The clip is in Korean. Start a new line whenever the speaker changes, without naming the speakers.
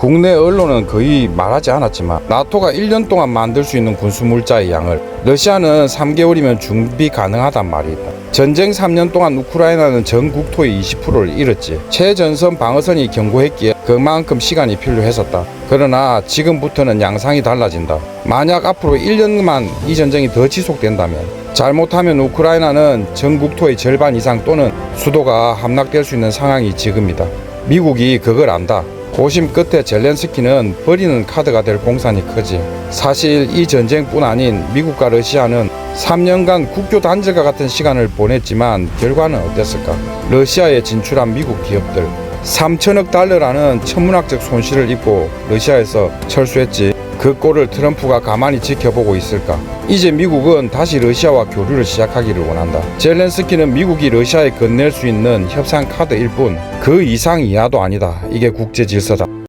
국내 언론은 거의 말하지 않았지만 나토가 1년 동안 만들 수 있는 군수물자의 양을 러시아는 3개월이면 준비 가능하단 말이 있다. 전쟁 3년 동안 우크라이나는 전 국토의 20%를 잃었지. 최전선 방어선이 견고했기에 그만큼 시간이 필요했었다. 그러나 지금부터는 양상이 달라진다. 만약 앞으로 1년만 이 전쟁이 더 지속된다면 잘못하면 우크라이나는 전 국토의 절반 이상 또는 수도가 함락될 수 있는 상황이 지금이다. 미국이 그걸 안다. 고심 끝에 젤렌스키는 버리는 카드가 될 공산이 크지. 사실 이 전쟁뿐 아닌 미국과 러시아는 3년간 국교 단절과 같은 시간을 보냈지만 결과는 어땠을까? 러시아에 진출한 미국 기업들 3천억 달러라는 천문학적 손실을 입고 러시아에서 철수했지. 그 꼴을 트럼프가 가만히 지켜보고 있을까? 이제 미국은 다시 러시아와 교류를 시작하기를 원한다. 젤렌스키는 미국이 러시아에 건넬 수 있는 협상 카드일 뿐 그 이상 이하도 아니다. 이게 국제 질서다.